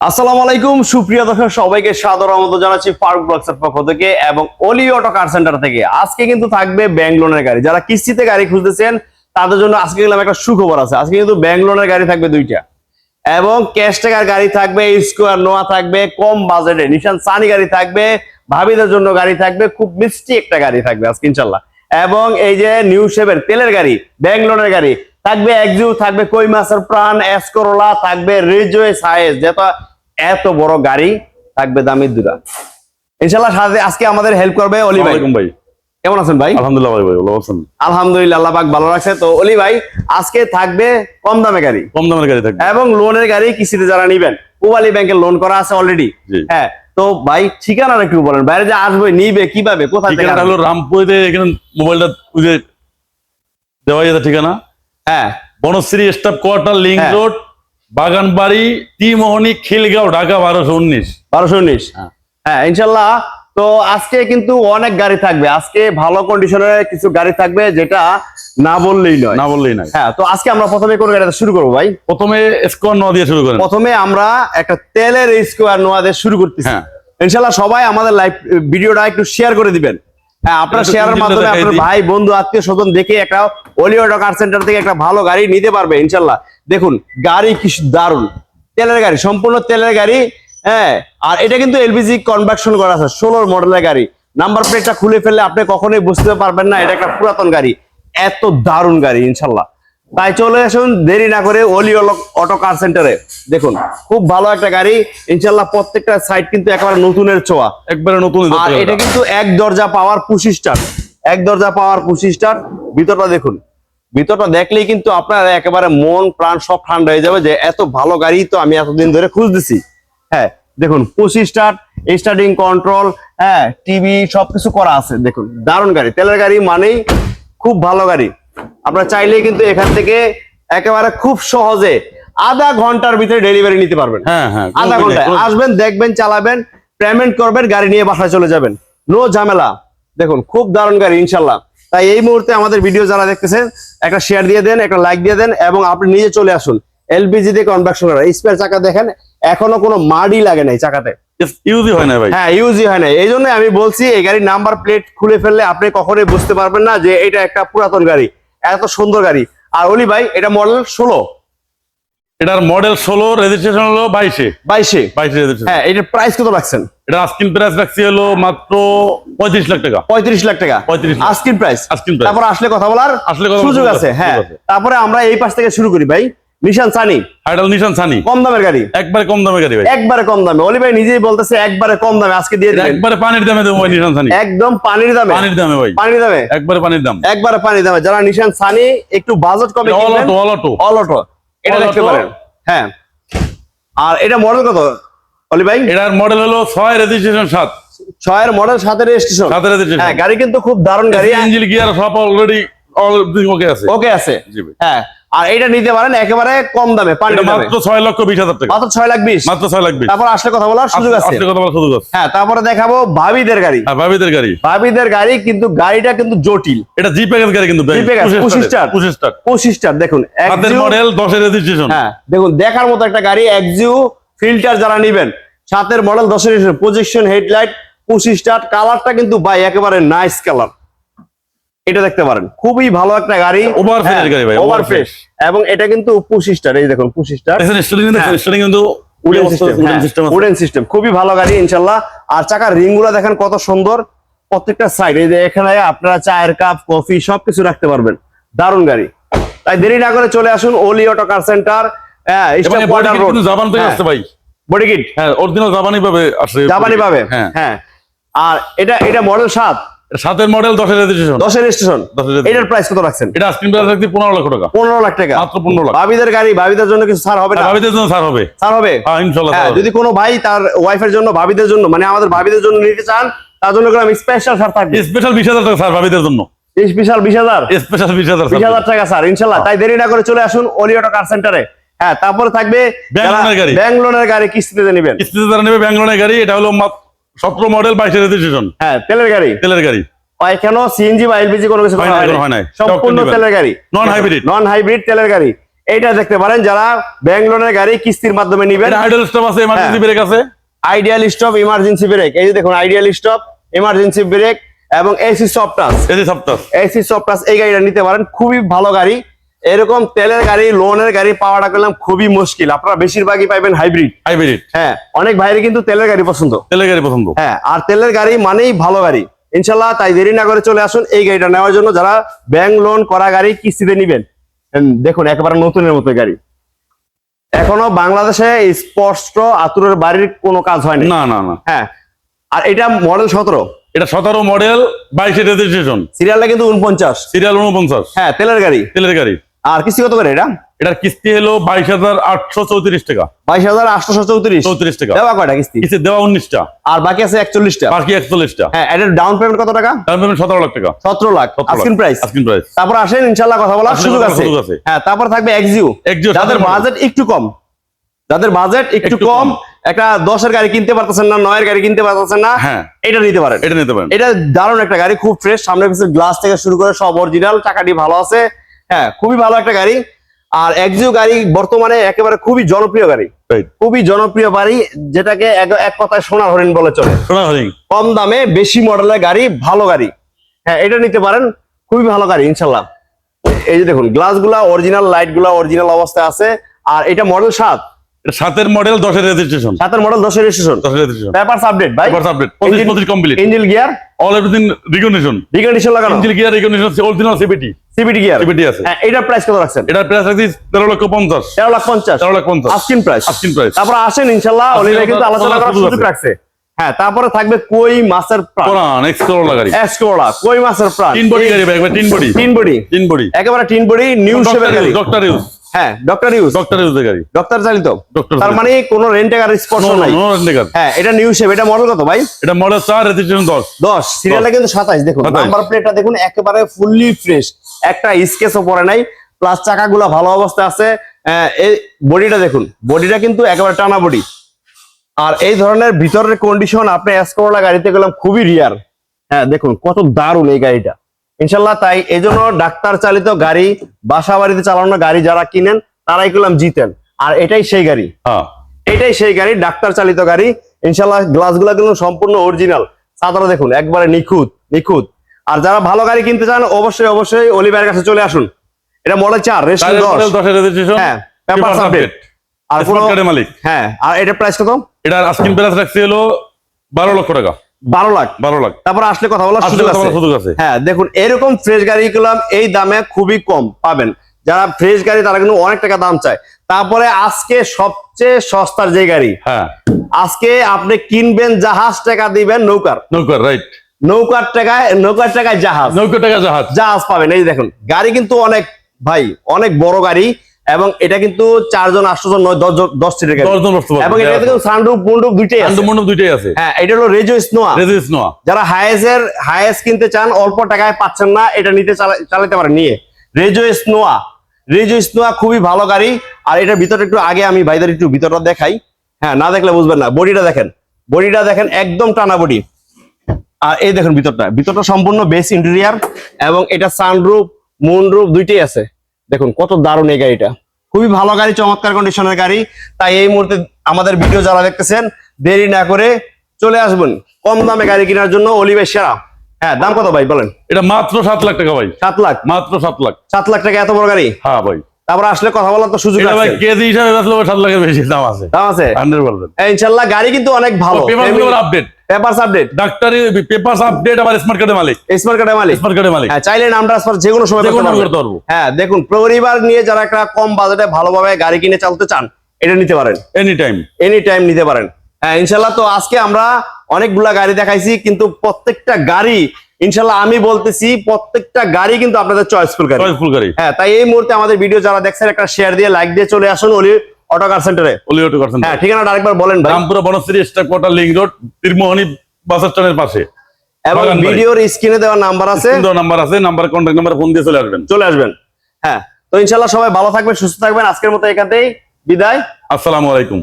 আসসালামু আলাইকুম, সুপ্রিয় দর্শক, সবাইকে সাদর আমন্ত্রণ জানাচ্ছি পার্ক ব্লকসের পক্ষ থেকে এবং অলি অটো কার সেন্টার থেকে। আজকে কিন্তু থাকবে ব্যাংক লোনের গাড়ি। যারা কিস্তিতে গাড়ি খুঁজতেছেন, তাদের জন্য আজকে গেলাম একটা সুখবর আছে। আজকে কিন্তু ব্যাংক গাড়ি থাকবে দুইটা। এবং ক্যাশ টাকার গাড়ি থাকবে, স্কোয়ার নোয়া থাকবে, কম বাজেটে। নিশান সানি গাড়ি থাকবে, ভাবিদের জন্য গাড়ি থাকবে, খুব মিষ্টি একটা গাড়ি থাকবে আজকে, ইনশাল্লাহ। এবং এই যে নিউ শেপের তেলের গাড়ি ব্যাংক গাড়ি থাকবে একজু থাকবে কই মাছের প্রাণ এসকরোলা থাকবে রেজওয়ে সাইজ যেটা এত বড় গাড়ি থাকবে দামি দুরা ইনশাল্লাহ সাথে আজকে আমাদের হেল্প করবে অলি ভাই। ভাই। কেমন আছেন ভাই? আলহামদুলিল্লাহ ভাই ভালো আছেন। আলহামদুলিল্লাহ আল্লাহ পাক ভালো রাখছে। তো অলি ভাই আজকে থাকবে কম দামে গাড়ি। কম দামের গাড়ি থাকবে। এবং লোনের গাড়ি কিস্তিতে যারা নিবেন পুবালি ব্যাংকের লোন করা আছে অলরেডি হ্যাঁ তো ভাই ঠিকানা একটু বলেন। বাইরে যে আসবে নিবে কীভাবে কোথা থেকে ঠিকানাটা হলো আসবে? রামপুরিতে এখানে মোবাইলটা দেওয়া যেতে ঠিকানা। হ্যাঁ। বনশ্রী স্টাফ কোয়ার্টার লিঙ্ক হ্যাঁ। রোড বাগানবাড়ি টিমোহনী খিলগাঁও ঢাকা বারোশো উনিশ। বারোশো উনিশ। হ্যাঁ। হ্যাঁ ইনশাল্লাহ। তো আজকে কিন্তু অনেক গাড়ি থাকবে। আজকে ভালো কন্ডিশনের কিছু গাড়ি থাকবে যেটা না বললেই নয়। না বললেই নাই হ্যাঁ তো আজকে আমরা প্রথমে কোন গাড়িটা শুরু করব ভাই? প্রথমে স্কোয়ার ন দিয়ে শুরু করেন। প্রথমে আমরা একটা তেলের স্কোয়ার নোয়া দিয়ে শুরু করতেছি। হ্যাঁ। ইনশাল্লাহ সবাই আমাদের লাইভ ভিডিওটা একটু শেয়ার করে দিবেন। আপনার শেয়ারের মাধ্যমে আপনার ভাই বন্ধু আত্মীয় স্বজন দেখে একটা অলিওডো কার সেন্টার থেকে একটা ভালো গাড়ি নিতে পারবে ইনশাল্লাহ। দেখুন গাড়ি কি দারুণ তেলের গাড়ি সম্পূর্ণ তেলের গাড়ি হ্যাঁ আর এটা কিন্তু এলপিজি কনভার্সন করা আছে ষোলোর মডেলের গাড়ি। নাম্বার প্লেটটা খুলে ফেললে আপনি কখনোই বুঝতে পারবেন না এটা একটা পুরাতন গাড়ি। এত দারুণ গাড়ি ইনশাল্লাহ। তাই চলে আসুন দেরি না করে অলি অটো কার সেন্টারে দেখুন খুব ভালো একটা গাড়ি। ইনশাল্লাহ প্রত্যেকটা সাইড কিন্তু একেবারে নতুনের ছোঁয়া। একবারে নতুন আর এটা কিন্তু এক দরজা পাওয়ার পুশি স্টার এক দরজা পাওয়ার পুশি স্টার ভিতরটা দেখুন। ভিতরটা দেখলেই কিন্তু আপনার একেবারে মন প্রাণ সব ঠান্ডা হয়ে যাবে যে এত ভালো গাড়ি তো আমি এতদিন ধরে খুঁজতেছি। হ্যাঁ দেখুন পুশি স্টার্ট স্টার্টিং কন্ট্রোল হ্যাঁ টিভি সবকিছু করা আছে। দেখুন দারুণ গাড়ি। তেলের গাড়ি মানেই খুব ভালো গাড়ি। আপনারা চাইলেই কিন্তু এখান থেকে একেবারে খুব সহজে আধা ঘণ্টার ভিতরে ডেলিভারি নিতে পারবেন। হ্যাঁ হ্যাঁ আধা ঘন্টায়। আসবেন দেখবেন চালাবেন পেমেন্ট করবেন গাড়ি নিয়ে বাসায় চলে যাবেন। নো ঝামেলা। দেখুন খুব দারুণ গাড়ি ইনশাল্লাহ। তাই এই মুহূর্তে আমাদের ভিডিও যারা দেখতেছেন একটা শেয়ার দিয়ে দেন একটা লাইক দিয়ে দেন এবং আপনি নিজে চলে আসুন এলপিজি দিয়ে কনভার্সন করা স্পেয়ার চাকা দেখেন এখনও কোনো মাডি লাগে নাই চাকাতে। ইউজই হয় না ভাই। হ্যাঁ ইউজই হয় না এই জন্য আমি বলছি এই গাড়ির নাম্বার প্লেট খুলে ফেললে আপনি কখনোই বুঝতে পারবেন না যে এটা একটা পুরাতন গাড়ি। এত সুন্দর গাড়ি। আর অলি ভাই এটা মডেল ষোলো। এটার মডেল ষোলো রেজিস্ট্রেশন হলো বাইশে। বাইশে। বাইশে রেজিস্ট্রেশন হ্যাঁ এটার প্রাইস কত রাখছেন? এটা আস্কিন প্রাইস রাখছি হলো মাত্র পঁয়ত্রিশ লাখ টাকা। পঁয়ত্রিশ লাখ টাকা। 35 lakh. Asking price asking price তারপর আসলে কথা বলার আসলে কথা বলার সুযোগ আছে, হ্যাঁ তারপরে আমরা এই পাশ থেকে শুরু করি ভাই। নিশান সানি। হাইডাল নিশান সানি। কম দামের গাড়ি। একবারে কম দামে গাড়ি ভাই। একবারে কম দামে। অলি ভাই নিজেই বলতেছে একবারে কম দামে আজকে দিয়ে দিবেন। একবারে পানির দামে দেবো ভাই নিশান সানি। একদম পানির দামে। পানির দামে ভাই। পানির দামে। একবারে পানির দাম। একবারে পানির দামে। যারা নিশান সানি একটু বাজেট কমে অল কিনবেন। Auto all auto all auto এটা দেখতে পারেন। হ্যাঁ। আর এটা মডেল কত অলি ভাই? এটার মডেল হলো ছয় রেজিস্ট্রেশন সাত। ছয়ের মডেল সাতের রেজিস্ট্রেশন সাতের রেজিস্ট্রেশন হ্যাঁ গাড়ি কিন্তু খুব দারুণ গাড়ি। ইঞ্জিন গিয়ার সব অলরেডি ওকে আছে। ওকে আছে। জি ভাই। হ্যাঁ। আর এটা নিতে পারেন একেবারে কম দামে মাত্র ছয় লক্ষ বিশ হাজার টাকা। মাত্র ছয় লাখ বিশ। মাত্র ছয় লাখ বিশ। তারপর আসলে কথা বলার সুযোগ আছে। আসলে কথা বলার সুযোগ আছে। হ্যাঁ তারপরে দেখাবো ভাবিদের গাড়ি। হ্যাঁ ভাবিদের গাড়ি। ভাবিদের গাড়ি কিন্তু গাড়িটা কিন্তু জটিল। এটা জি প্যাকেজ গাড়ি কিন্তু G package, 25 স্টার। পঁচিশ স্টার দেখুন মডেল দশের রেজিস্ট্রেশন হ্যাঁ দেখুন দেখার মতো একটা গাড়ি এক্সিউ ফিল্টার যারা নিবেন সাতের মডেল দশের পজিশন হেডলাইট পঁচিশ স্টার কালারটা কিন্তু ভাই একেবারে নাইস কালার এটা দেখতে পারেন। খুবই ভালো একটা গাড়ি। Over fresh গাড়ি ভাই, ওভার ফ্রেশ এবং এটা কিন্তু স্টার এই দেখুন স্টার কিন্তু উডেন সিস্টেম সিস্টেম খুবই ভালো গাড়ি ইনশাল্লাহ। আর চাকার রিংগুলা দেখেন কত সুন্দর। প্রত্যেকটা সাইড এই যে এখানে আপনারা চায়ের কাপ কফি সবকিছু রাখতে পারবেন। দারুণ গাড়ি। তাই দেরি না করে চলে আসুন ওলি অটো কার সেন্টার হ্যাঁ জাপান থেকে আসছে ভাই। বডি কিট হ্যাঁ অরিজিনাল জাপানি পাবে হ্যাঁ। হ্যাঁ। আর এটা এটা মডেল সাত। সাতের মডেল দশের রেজিস্ট্রেশন দশের registration। এটার প্রাইস কত রাখছেন? এটা প্রাইস রাখছি পনেরো লক্ষ টাকা। পনেরো লাখ টাকা। মাত্র পনেরো লাখ। ভাবিদের গাড়ি ভাবিদের জন্য কিছু ছাড় হবে না? হ্যাঁ, ভাবিদের জন্য স্যার হবে। ছাড় হবে? হ্যাঁ ইনশাল্লাহ হ্যাঁ ছাড়। যদি কোনো ভাই তার ওয়াইফের জন্য ভাবিদের জন্য মানে আমাদের ভাবিদের জন্য নিতে চান তার জন্য আমি স্পেশাল ছাড় থাকবে। স্পেশাল বিশ হাজার টাকা ভাবিদের জন্য। স্পেশাল বিশ হাজার? স্পেশাল বিশ হাজার বিশ হাজার টাকা স্যার ইনশাল্লাহ তাই দেরি না করে চলে আসুন অলিওটো কার সেন্টারে হ্যাঁ তারপরে থাকবে Bank গাড়ি। কিস্তিতে নেবেন। কিস্তিতে নেবে ব্যাঙ্গলোনের গাড়ি এটা হলো সতেরো মডেল বাইশের রেজিস্ট্রেশন হ্যাঁ তেলের গাড়ি। তেলের গাড়ি। সিএনজি বা এলপিজি কোনো কিছু হয় নাই। সম্পূর্ণ তেলের গাড়ি। Non hybrid। নন হাইব্রিড তেলের গাড়ি। এইটা দেখতে পারেন যারা ব্যাংক লোনের গাড়ি কিস্তির মাধ্যমে নিবেন। এটা আইডল স্টপ আছে এমার্জেন্সি হ্যাঁ। ব্রেক আছে আইডিয়াল স্টপ ইমার্জেন্সি ব্রেক এই যে দেখুন আইডিয়াল স্টপ ইমার্জেন্সি ব্রেক এবং এসি সফট টাচ এই যে এসি সফট টাচ এই গাড়িটা নিতে পারেন। খুবই ভালো গাড়ি। এরকম তেলের গাড়ি লোনের গাড়ি পাওয়াটা করলাম খুবই মুশকিল। আপনারা বেশিরভাগই পাইবেন হাইব্রিড হাইব্রিড হ্যাঁ অনেক ভাইরে কিন্তু তেলের গাড়ি পছন্দ। তেলের গাড়ি পছন্দ। হ্যাঁ আর তেলের গাড়ি মানেই ভালো গাড়ি। ইনশাল্লাহ তাই দেরি না করে চলে আসুন এই গাড়িটা নেওয়ার জন্য। যারা ব্যাংক লোন করা গাড়ি কিস্তিতে নিবেন দেখুন একেবারে নতুনের মতো গাড়ি। এখনও বাংলাদেশে স্পষ্ট আতুরের বাড়ির কোনো কাজ হয়নি। না না না। হ্যাঁ আর এটা মডেল সতেরো। এটা সতেরো মডেল বাইশে রেজিস্ট্রেশন সিরিয়ালটা কিন্তু উনপঞ্চাশ সিরিয়াল উনপঞ্চাশ হ্যাঁ তেলের গাড়ি। তেলের গাড়ি। আর কিস্তি কত করে এটা? এটার কিস্তি হলো বাইশ হাজার আটশো চৌত্রিশ টাকা। বাইশ হাজার আটশো চৌত্রিশ। চৌত্রিশ টাকা। দেওয়া কয়টা কিস্তি? কিস্তি দেওয়া উনিশটা। আর বাকি আছে একচল্লিশটা? বাকি একচল্লিশটা। হ্যাঁ এটার ডাউন পেমেন্ট কত টাকা? ডাউন পেমেন্ট সতেরো লাখ টাকা। সতেরো lakh. 17 asking price asking price তারপর আসেন ইনশাল্লাহ কথা আসলে সুযোগ আছে। হ্যাঁ তারপর থাকবে এক্সিও Exio যাদের বাজেট একটু কম। যাদের বাজেট একটু কম। একটা দশের গাড়ি কিনতে পারতেছেন না নয়ের গাড়ি কিনতে পারতেছেন না হ্যাঁ। এটা নিতে পারেন। এটা নিতে পারেন। এটা দারুণ একটা গাড়ি খুব ফ্রেশ সামনে পিছনে গ্লাস থেকে শুরু করে সব অরিজিনাল টাকাটি ভালো আছে। হ্যাঁ খুবই ভালো একটা গাড়ি। আর এক্সিও গাড়ি বর্তমানে একেবারে খুবই জনপ্রিয় গাড়ি। খুবই জনপ্রিয় গাড়ি যেটাকে এক- কথায় সোনার হরিণ বলে চলে। সোনা হরিং কম দামে বেশি মডেলের গাড়ি ভালো গাড়ি। হ্যাঁ এটা নিতে পারেন। খুবই ভালো গাড়ি ইনশাল্লাহ। এই যে দেখুন গ্লাসগুলা অরিজিনাল লাইটগুলা অরিজিনাল অবস্থায় আছে। আর এটা মডেল সাত। সাতের মডেল দশের রেজিস্ট্রেশন সাতের মডেল দশের রেজিস্ট্রেশন দশের রেজিস্ট্রেশন পেপারস আপডেট ভাই। পেপারস আপডেট পঁচিশ পঁচিশ complete engine gear all everything recognition লাগানো। Engine gear recognition original CVT CVT gear CVT আছে। হ্যাঁ এটার প্রাইস কত রাখছেন? এটার প্রাইস রাখছি তেরো লক্ষ 50 13 লক্ষ 50 13 লক্ষ 50 আস্কিন প্রাইস আস্কিন প্রাইস তারপর আসেন ইনশাল্লাহ আজকে কিন্তু আলোচনা করার সুযোগ রাখছে। হ্যাঁ তারপরে থাকবে কই মাছের প্রাণ কোরআন এক্স গাড়ি। এক্সকোলা কই মাছের প্রাণ তিন বডি গাড়ি ভাই তিন বডি তিন বডি তিন বডি একেবারে তিন বডি নিউ শেপের গাড়ি। ডক্টর ইউজ হ্যাঁ ডক্টর ইউজ ডক্টর ইউজ গাড়ি। ডক্টর চালিত তার মানে কোনো রেন্টে গাড়ির স্পর্শ নাই। হ্যাঁ এটা নিউ শেপ এটা মডেল কত ভাই? এটা মডেল রেজিস্ট্রেশন সিরিয়ালটা কিন্তু সাতাইশ দেখুন। 27 নাম্বার প্লেটটা দেখুন একেবারে ফুললি ফ্রেশ একটা স্কেচও পড়ে নাই প্লাস চাকাগুলো ভালো আছে। এই বডিটা দেখুন। বডিটা কিন্তু একেবারে টানা বডি আর এই ধরনের ভিতরের কন্ডিশন আপনি গাড়িতে গেলাম খুবই রিয়ার হ্যাঁ দেখুন কত দারুণ এই গাড়িটা। ইনশাল্লাহ তাই এই জন্য ডাক্তার চালিত গাড়ি বাসা বাড়িতে চালানো গাড়ি যারা কিনেন তারাই গেলাম জিতেন। আর এটাই সেই গাড়ি। হ্যাঁ। এটাই সেই গাড়ি ডাক্তার চালিত গাড়ি। ইনশাল্লাহ গ্লাসগুলা কিন্তু সম্পূর্ণ অরিজিনাল চাদরা দেখুন একবারে নিখুঁত নিখুঁত। আর যারা ভালো গাড়ি কিনতে চান অবশ্যই অবশ্যই অলিভাইয়ের কাছে চলে আসুন। এটা মডেল চার হ্যাঁ পেপার আপডেট আর মালিক। হ্যাঁ আর এটার প্রাইস কত? এটার আস্কিন প্রাইস রাখছি হলো বারো লক্ষ টাকা। বারো লাখ। বারো লাখ। তারপর আসলে কথা বলার সুযোগ আছে। হ্যাঁ দেখুন এরকম ফ্রেশ গাড়ি গুলাম এই দামে খুবই কম পাবেন। যারা ফ্রেশ গাড়ি তারা কিন্তু অনেক টাকা দাম চায়। তারপরে আজকে সবচেয়ে সস্তার যে গাড়ি হ্যাঁ। আজকে আপনি কিনবেন জাহাজ টাকা দিবেন নৌকার। নৌকার রাইট নৌকার টাকায় নৌকার টাকায় জাহাজ। নৌকার টাকা জাহাজ। জাহাজ পাবেন। এই দেখুন গাড়ি কিন্তু অনেক ভাই অনেক বড় গাড়ি। এবং এটা কিন্তু চারজন আটজন নয় দশ জন- দশ সিটের দশজন এবং এটা কিন্তু সানরুফ মুন্ডুপ দুইটাই আছে। মন্ডপ দুইটাই আছে। হ্যাঁ এটা হলো রেজো স্নোয়া রেজিস নোয়া যারা হায়েসের হায়েস কিনতে চান অল্প টাকায় পাচ্ছেন না এটা নিতে চালা- চালাতে পারেন নিয়ে। রেজো স্নোয়া রেজো স্নোয়া খুবই ভালো গাড়ি। আর এটার ভিতরে একটু আগে আমি ভাইদের একটু ভিতরটা দেখাই। হ্যাঁ না দেখলে বুঝবেন না। বডিটা দেখেন। বডিটা দেখেন একদম টানা বডি। আর এই দেখেন ভিতরটা। ভিতরটা সম্পূর্ণ বেস ইন্টেরিয়ার এবং এটা সানরুফ মুনরুফ দুইটাই আছে। দেখুন কত দারুণ এই গাড়িটা। খুবই ভালো গাড়ি চমৎকার কন্ডিশনের গাড়ি। তাই এই মুহূর্তে আমাদের ভিডিও যারা দেখতেছেন দেরি না করে চলে আসবেন। কম দামে গাড়ি কেনার জন্য অলিভের সেরা। হ্যাঁ দাম কত ভাই বলেন? এটা মাত্র সাত লাখ টাকা ভাই। সাত লাখ? মাত্র সাত লাখ। সাত লাখ টাকা এত বড় গাড়ি? হ্যাঁ ভাই। তারপর আসলে কথা বলার তো সুযোগ আছে। কেজি হিসাবে লাখের বেশি দাম আছে। দাম গাড়ি কিন্তু অনেক ভালো। আপডেট পেপার আপডেট ডাক্তারি পেপার আপডেট আবার স্মার্ট কার্ডের মালিক। স্মার্ট কার্ডের মালিক। স্মার্ট কার্ডের মালিক। হ্যাঁ চাইলে নাম ট্রান্সফার যে কোনো সময় করতে পারব। হ্যাঁ দেখুন পরিবার নিয়ে যারা একটা কম বাজেটে ভালোভাবে গাড়ি কিনে চালাতে চান এটা নিতে পারেন। এনি টাইম এনি টাইম নিতে পারেন। হ্যাঁ ইনশাল্লাহ তো আজকে আমরা অনেকগুলা গাড়ি দেখাইছি কিন্তু প্রত্যেকটা গাড়ি ইনশাল্লাহ আমি বলতেছি প্রত্যেকটা গাড়ি কিন্তু আপনাদের চয়েসফুল গাড়ি। চয়েসফুল গাড়ি। হ্যাঁ তাই এই মুহূর্তে আমাদের ভিডিও যারা দেখছেন একটা শেয়ার দিয়ে লাইক দিয়ে চলে আসুন অলি অটো কার সেন্টারে অলি অটো পার্সেন্ট হ্যাঁ ঠিকানাটা আরেকবার বলেন ভাই। Rampura Banasree staff quarter link road তীরমোহনী bus স্ট্যান্ডের পাশে। এবং ভিডিওর স্ক্রিনে দেওয়া নাম্বার আছে। নাম্বার আছে নাম্বার কন্ট্যাক্ট নাম্বার ফোন দিয়ে চলে আসবেন। চলে আসবেন। হ্যাঁ তো ইনশাল্লাহ সবাই ভালো থাকবেন সুস্থ থাকবেন। আজকের মতো এখানেই বিদায়। আসসালামু আলাইকুম।